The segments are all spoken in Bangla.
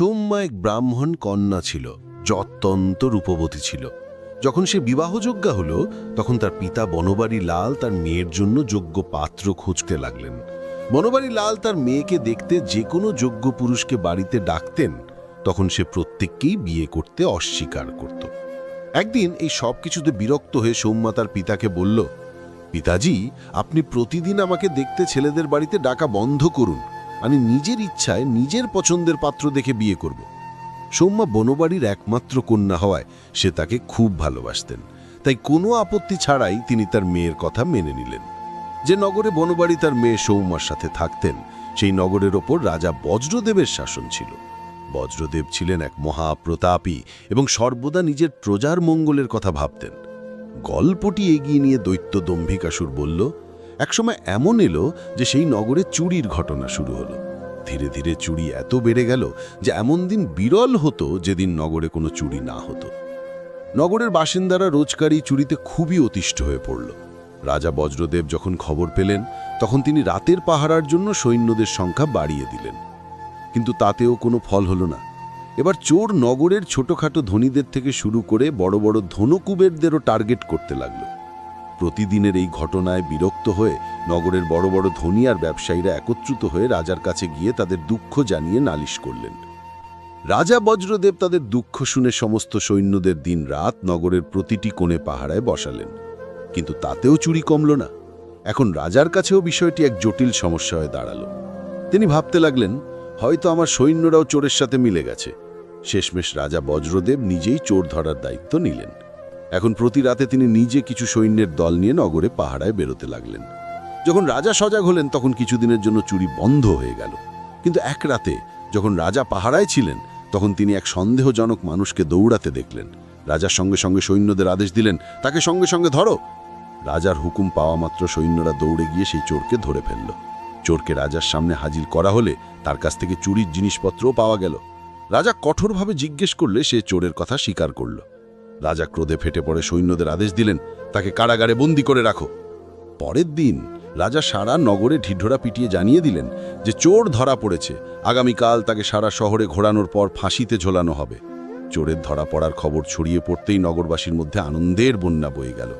সৌম্যা এক ব্রাহ্মণ কন্যা ছিল যত্যন্ত রূপবতী ছিল। যখন সে বিবাহযোগ্যা হলো, তখন তার পিতা বনবারী লাল তার মেয়ের জন্য যোগ্য পাত্র খুঁজতে লাগলেন। বনবারী লাল তার মেয়েকে দেখতে যে কোনো যোগ্য পুরুষকে বাড়িতে ডাকতেন, তখন সে প্রত্যেককেই বিয়ে করতে অস্বীকার করত। একদিন এই সব কিছুতে বিরক্ত হয়ে সৌম্যা তার পিতাকে বলল, পিতাজি, আপনি প্রতিদিন আমাকে দেখতে ছেলেদের বাড়িতে ডাকা বন্ধ করুন। আমি নিজের ইচ্ছায় নিজের পছন্দের পাত্র দেখে বিয়ে করব। সৌম্যা বনবাড়ির একমাত্র কন্যা হওয়ায় সে তাকে খুব ভালোবাসতেন। তাই কোনো আপত্তি ছাড়াই তিনি তার মেয়ের কথা মেনে নিলেন। যে নগরে বনবাড়ি তার মেয়ে সৌম্যার সাথে থাকতেন, সেই নগরের ওপর রাজা বজ্রদেবের শাসন ছিল। বজ্রদেব ছিলেন এক মহাপ্রতাপী এবং সর্বদা নিজের প্রজার মঙ্গলের কথা ভাবতেন। গল্পটি এগিয়ে নিয়ে দৈত্য দম্ভিকাসুর বলল একসময় এমন এলো যে সেই নগরে চুরির ঘটনা শুরু হলো। ধীরে ধীরে চুরি এত বেড়ে গেল যে এমন দিন বিরল হতো যেদিন নগরে কোনো চুরি না হতো। নগরের বাসিন্দারা রোজকারই চুরিতে খুবই অতিষ্ঠ হয়ে পড়ল। রাজা বজ্রদেব যখন খবর পেলেন, তখন তিনি রাতের পাহারার জন্য সৈন্যদের সংখ্যা বাড়িয়ে দিলেন। কিন্তু তাতেও কোনো ফল হলো না। এবার চোর নগরের ছোটখাটো ধনীদের থেকে শুরু করে বড় বড় ধনকুবেরদেরও টার্গেট করতে লাগল। প্রতিদিনের এই ঘটনায় বিরক্ত হয়ে নগরের বড় বড় ধনী আর ব্যবসায়ীরা একত্রিত হয়ে রাজার কাছে গিয়ে তাদের দুঃখ জানিয়ে নালিশ করলেন। রাজা বজ্রদেব তাদের দুঃখ শুনে সমস্ত সৈন্যদের দিন রাত নগরের প্রতিটি কোণে পাহারায় বসালেন। কিন্তু তাতেও চুরি কমল না। এখন রাজার কাছেও বিষয়টি এক জটিল সমস্যা হয়ে দাঁড়াল। তিনি ভাবতে লাগলেন, হয়তো আমার সৈন্যরাও চোরের সাথে মিলে গেছে। শেষমেশ রাজা বজ্রদেব নিজেই চোর ধরার দায়িত্ব নিলেন। এখন প্রতি রাতে তিনি নিজে কিছু সৈন্যের দল নিয়ে নগরে পাহারায় বেরোতে লাগলেন। যখন রাজা সজাগ হলেন, তখন কিছুদিনের জন্য চুরি বন্ধ হয়ে গেল। কিন্তু এক রাতে যখন রাজা পাহারায় ছিলেন, তখন তিনি এক সন্দেহজনক মানুষকে দৌড়াতে দেখলেন। রাজার সঙ্গে সঙ্গে সৈন্যদের আদেশ দিলেন, তাকে সঙ্গে সঙ্গে ধরো! রাজার হুকুম পাওয়া মাত্র সৈন্যরা দৌড়ে গিয়ে সেই চোরকে ধরে ফেলল। চোরকে রাজার সামনে হাজির করা হলে তার কাছ থেকে চুরির জিনিসপত্রও পাওয়া গেল। রাজা কঠোরভাবে জিজ্ঞেস করলে সে চোরের কথা স্বীকার করল। রাজা ক্রোধে ফেটে পড়ে সৈন্যদের আদেশ দিলেন, তাকে কারাগারে বন্দি করে রাখো। পরের দিন রাজা সারা নগরে ঢিঢোরা পিটিয়ে জানিয়ে দিলেন যে চোর ধরা পড়েছে, আগামীকাল তাকে সারা শহরে ঘোরানোর পর ফাঁসিতে ঝোলানো হবে। চোরের ধরা পড়ার খবর ছড়িয়ে পড়তেই নগরবাসীর মধ্যে আনন্দের বন্যা বয়ে গেল।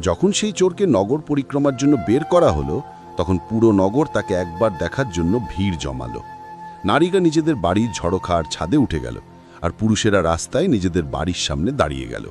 যখন সেই চোরকে নগর পরিক্রমার জন্য বের করা হলো, তখন পুরো নগর তাকে একবার দেখার জন্য ভিড় জমালো। নারীরা নিজেদের বাড়ির ঝড়খার ছাদে উঠে গেল। আর পুরুষেরা রাস্তায় নিজেদের বাড়ির সামনে দাঁড়িয়ে গেল।